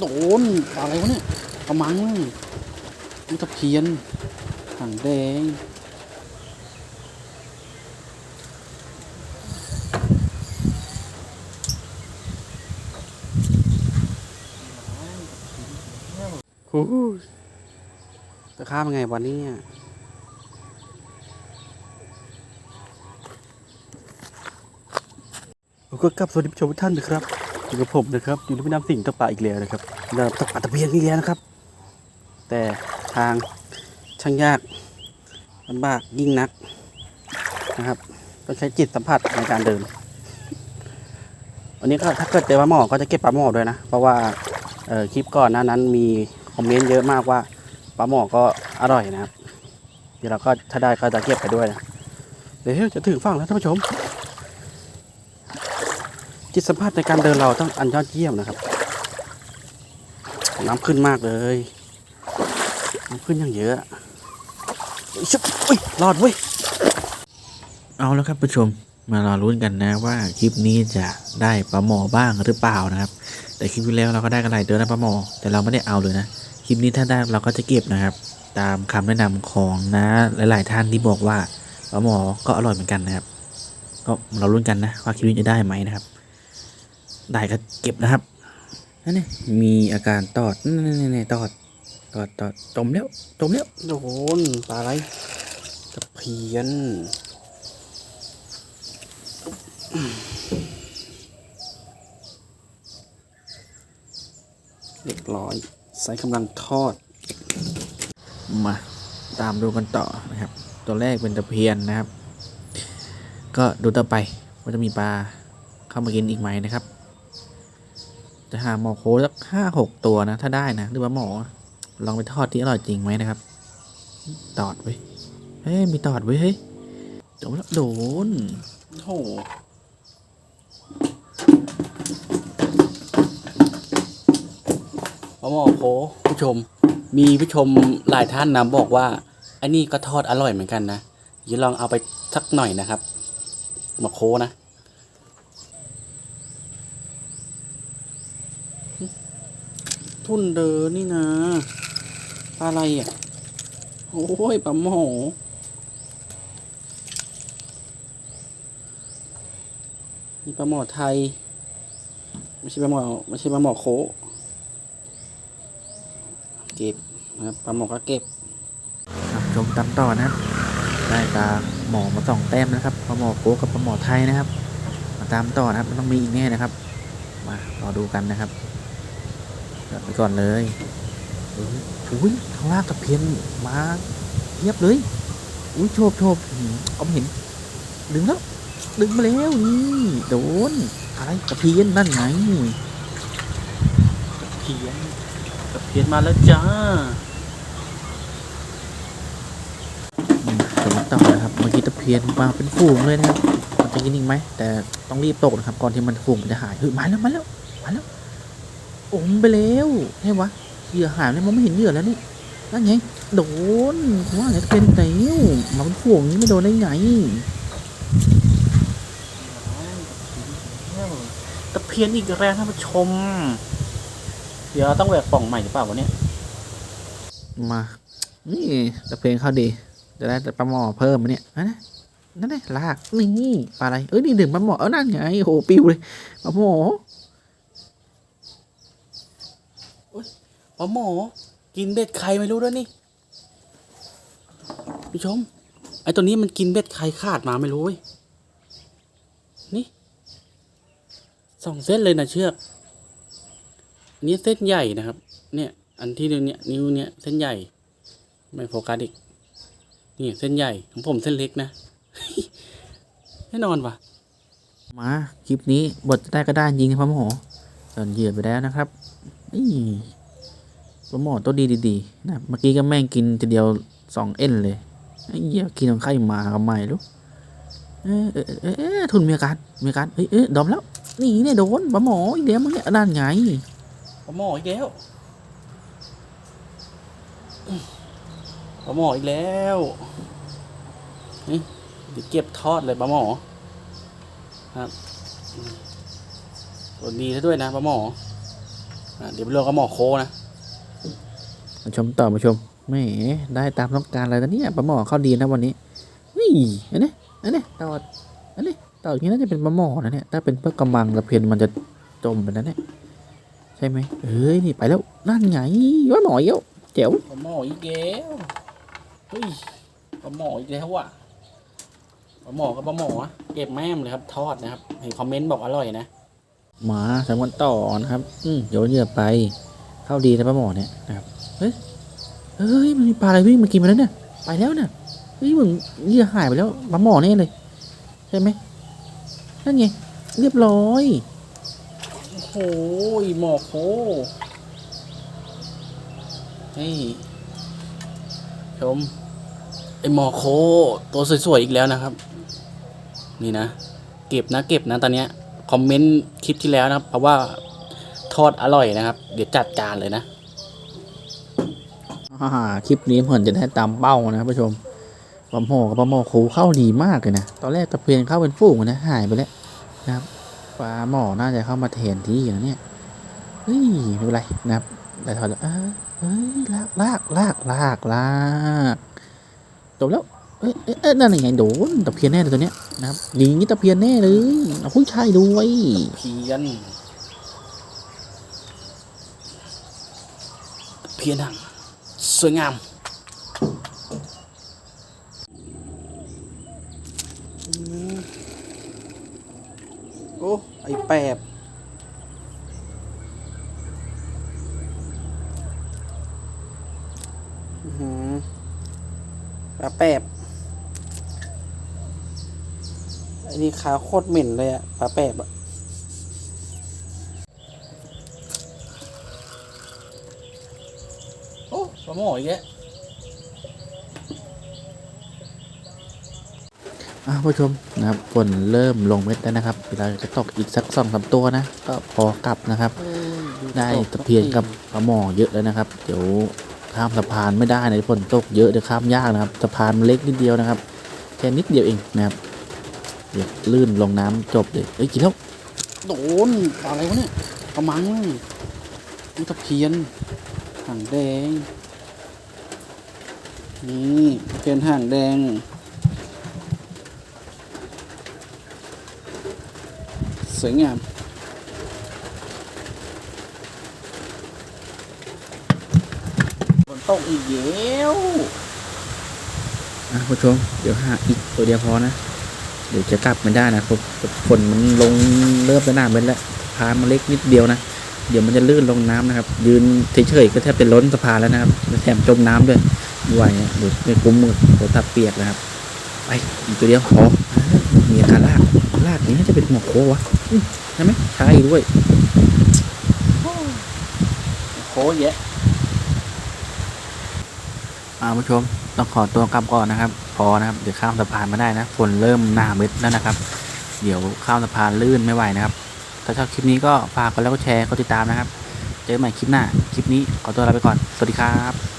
โดนอะไรวะเนี่ยกระมังมันตะเพียนหางแดงโอ้โหจะข้ามยังไงวันนี้เนี่ยก็กลับสวัสดีผู้ชมทุกท่านนะครับ อยู่กับผมนะครับอยู่ในแม่น้ำสิงห์ตะปาอีกแล้วนะครับเราตกปาตะเพียนอีกแล้วนะครับ แต่ทางช่างยากลำบากยิ่งนักนะครับต้องใช้จิตสัมผัสในการเดินวันนี้ก็ถ้าเกิดเจอปลาหมอก็จะเก็บปลาหมอด้วยนะ เพราะว่าคลิปก่อนหน้านั้นมีคอมเมนต์เยอะมากว่าปลาหมอก็อร่อยนะครับ เดี๋ยวเราก็ถ้าได้ก็จะเก็บไปด้วยนะเดี๋ยวจะถึงฝั่งแล้วท่านผู้ชมิตสัมผัสในการเดินเราต้องอันยอดเยี่ยมนะครับ น้ำขึ้นมากเลย น้ำขึ้นอย่างเยอะชุบอุ้ยรอดเว้ยเอาแล้วครับผู้ชมมารอรุ้นกันนะว่าคลิปนี้จะได้ปลาหมอบ้างหรือเปล่านะครับ แต่คลิปที่แล้วเราก็ได้กันหลายเดือนนะปลาหมอ แต่เราไม่ได้เอาเลยนะคลิปนี้ถ้าได้เราก็จะเก็บนะครับ ตามคำแนะนำของนะหลาย ๆ ท่านที่บอกว่าปลาหมอก็อร่อยเหมือนกันนะครับ ก็เรารุ้นกันนะว่าคลิปนี้จะได้ไหมนะครับ ได้ก็เก็บนะครับนั่นนี่มีอาการตอดนี่นี่ตอดตอดตอดจมแล้วจมแล้วโดนปลาอะไรตะเพียนเรียบร้อย ใส่กำลังทอด มาตามดูกันต่อนะครับ ตัวแรกเป็นตะเพียนนะครับ ก็ดูต่อไปว่าจะมีปลาเข้ามากินอีกไหมนะครับ จะหาหมอโคสักห้าหกตัวนะ ถ้าได้นะหรือว่าหมอ ลองไปทอดที่อร่อยจริงไหมนะครับ ตอดไว้เฮ้ยมีตอดไว้เฮ้ยโดนแล้วโดนโอ้โหมอโคผู้ชม มีผู้ชมหลายท่านนะบอกว่าไอ้นี่ก็ทอดอร่อยเหมือนกันนะอย่าลองเอาไปสักหน่อยนะครับหมาโคนะ ทุ่นเดินนี่นะปลาอะไรอะ โอ้ยปลาหมอมีปลาหมอไทย ไม่ใช่ปลาหมอไม่ใช่ปลาหมอโคเก็บนะครับปลาหมอก็เก็บครับชมตามต่อนะครับ ได้ปลาหมอมาสองแต้มนะครับปลาหมอโกกับปลาหมอไทยนะครับ มาตามต่อนะครับมันต้องมีอีกแน่นะครับ มารอดูกันนะครับ เดี๋ยวไปก่อนเลยเฮ้ยอุ้ยข้างล่างตะเพียนมาเทียบเลย อุ้ยโชบโชบอื้อหือเอาไม่เห็น ดึงแล้ว ดึงมาแล้วนี่โดน อะไรตะเพียนนั่นไงเพียนตะเพียนมาแล้วจ้าอืมเดี๋ยวมาต่อนะครับเมื่อกี้ตะเพียนมาเป็นฝูงเลยนะครับมันจะกินอีกไหมแต่ต้องรีบตกนะครับก่อนที่มันฝูงมันจะหายเฮ้ยมาแล้วมาแล้วมาแล้วโอมไปแล้วใช่วะเหยื่อหายเลยมองไม่เห็นเหยื่อแล้วนี่นั่นไงโดนว่าไงตะเพียนเตียวมาเป็นฝูงนี้ไม่โดนได้ไงตะเพียนอีกแล้วท่านผู้ชม เดี๋ยวต้องแหวกป่องใหม่หรือเปล่าวะเนี่ยมา นี่ตะเพียนเข้าดีจะได้ปลาหมอเพิ่มมาเนี่ยนั่นนะนั่นนะลากนี่ปลาอะไรเอ้ยนี่ดึงปลาหมอเออนั่นไงโอ้โหปิวเลยปลาหมอ ปลาหมอ กินเบ็ดใครไม่รู้ด้วยนี่ผู้ชม ไอ้ตัวนี้มันกินเบ็ดใครขาดมาไม่รู้เว้ย นี่สองเส้นเลยนะเชือกอันนี้เส้นใหญ่นะครับ เนี่ย อันที่เนี่ย นิ้วเนี่ยเส้นใหญ่ ไม่โฟกัสอีก นี่เส้นใหญ่ของผมเส้นเล็กนะแน่นอนว่ะมา คลิปนี้บทได้ก็ได้จริงนะพ่อหมอตอนเหยื่อไปแล้วนะครับ นี่พ่อหมอตัวดีดีๆนะเมื่อกี้ก็แม่งกินทีเดียวสองเอ็นเลยไอ้เหี้ยกินของใครมาก็ไม่รู้เอ๊ะเอ๊ะเออทุนมีอาการมีอาการเอ้ยเอ๊ะดอมแล้วนี่เนี่ยโดนปลาหมออีกแล้วมึงเนี่ยนั่นไงปลาหมออีกแล้วปลาหมออีกแล้วนี่เดี๋ยวเก็บทอดเลยปลาหมอครับตัวดีซะด้วยนะปลาหมอ เดี๋ยวไปเลือกกับหมอโคนะมาชมต่อมาชมแหมได้ตามต้องการเลยนะเนี่ยปลาหมอเข้าดีนะวันนี้นี่อันนี้อันนี้ต่ออันนี้ต่ออย่างนี้น่าจะเป็นปลาหมอนะเนี่ยถ้าเป็นเพื่อกำมังตะเพียนมันจะจมไปนะเนี่ยใช่ไหมเอ้ยนี่ไปแล้วนั่นไงว่าหมอเอี้ยวเจ๋วปลาหมออีกแล้วเฮ้ยปลาหมออีกแล้วว่ะปลาหมอกับปลาหมออะเก็บแม่มเลยครับทอดนะครับเห็นคอมเมนต์บอกอร่อยนะ หมาสามวันต่อนะครับ อืมโยนเหยื่อไป เข้าดีนะปลาหมอเนี่ยนะครับ เฮ้ย เฮ้ย มันมีปลาอะไรวิ่งมากินมาแล้วเนี่ย ไปแล้วเนี่ย เฮ้ยมึงเหยื่อหายไปแล้วปลาหมอแน่เลย ใช่ไหมนั่นไง เรียบร้อย โอ้โหมอกโคนี่ชม ไอหมอกโคตัวสวยๆอีกแล้วนะครับ นี่นะ เก็บนะเก็บนะตอนเนี้ย คอมเมนต์คลิปที่แล้วนะครับ เพราะว่าทอดอร่อยนะครับ เดี๋ยวจัดการเลยนะอ่าคลิปนี้เหมือนจะได้ตามเป้านะครับผู้ชมปลาหมอกับปลาหมอคูเข้าดีมากเลยนะ ตอนแรกตะเพียนเข้าเป็นฝูงนะหายไปแล้วนะครับปลาหมอน่าจะเข้ามาแทนที่นะเนี่ยเฮ้ยไม่เป็นไรนะครับได้ทอดแล้วเฮ้ยลากลากลากลากลากจบแล้ว เอ้ยเอ้เอ้นั่นไงโดนตะเพียนแน่เลยตัวเนี้ยนะครับยิงนี้ตะเพียนแน่เลยเอาผู้ชายด้วยเพียนเพียนหังสวยงามโอ้ไอแปบอือหือแปบไอ้นี่ขาโคตรเหม็นเลยอะปลาแปบอะโอ้ปลาหมออีกแล้วอะผู้ชมนะครับฝนเริ่มลงเม็ดแล้วนะครับเวลาจะตกอีกสักสองสามตัวนะ ก็พอกลับนะครับ ได้ตะเพียนกับปลาหมอเยอะแล้วนะครับ เดี๋ยวข้ามสะพานไม่ได้ในะฝนตกเยอะเดี๋ยวข้ามยากนะครับสะพานมันเล็กนิดเดียวนะครับ แค่นิดเดียวเองนะครับเดี๋ยวลื่นลงน้ำจบเลยเอ้ยกินแล้วโดนปลาอะไรวะเนี่ยกระมังนี่ตะเพียนหางแดง นี่ตะเพียนหางแดงสวยงามฝนตกอีกแล้วอะผู้ชม เดี๋ยวหาอีกตัวเดียวพอนะ เดี๋ยวจะกลับไม่ได้นะครับฝนมันลงเริ่มจะหนาเป็นแล้วสะพานมันเล็กนิดเดียวนะ เดี๋ยวมันจะลื่นลงน้ำนะครับ ยืนเฉยๆก็แทบเป็นล้นสะพานแล้วนะครับแล้วแถมจมน้ำด้วยไม่ไหวอะเดี๋ยวไม่คุ้มมือเดี๋ยวทับเปียกนะครับไปอีกตัวเดียวพอมีอาการลากลากนี้น่าจะเป็นหมวกโควะอืมใช่ไหมใช่ด้วยโคแยะอ่าผู้ชม ต้องขอตัวกลับก่อนนะครับ พอนะครับเดี๋ยวข้ามสะพานมาได้นะฝนเริ่มหนาเม็ดแล้วนะครับ เดี๋ยวข้ามสะพานลื่นไม่ไหวนะครับ ถ้าชอบคลิปนี้ก็ฝากกดไลค์กดแชร์กดติดตามนะครับ เจอกันใหม่คลิปหน้า คลิปนี้ขอตัวลาไปก่อน สวัสดีครับ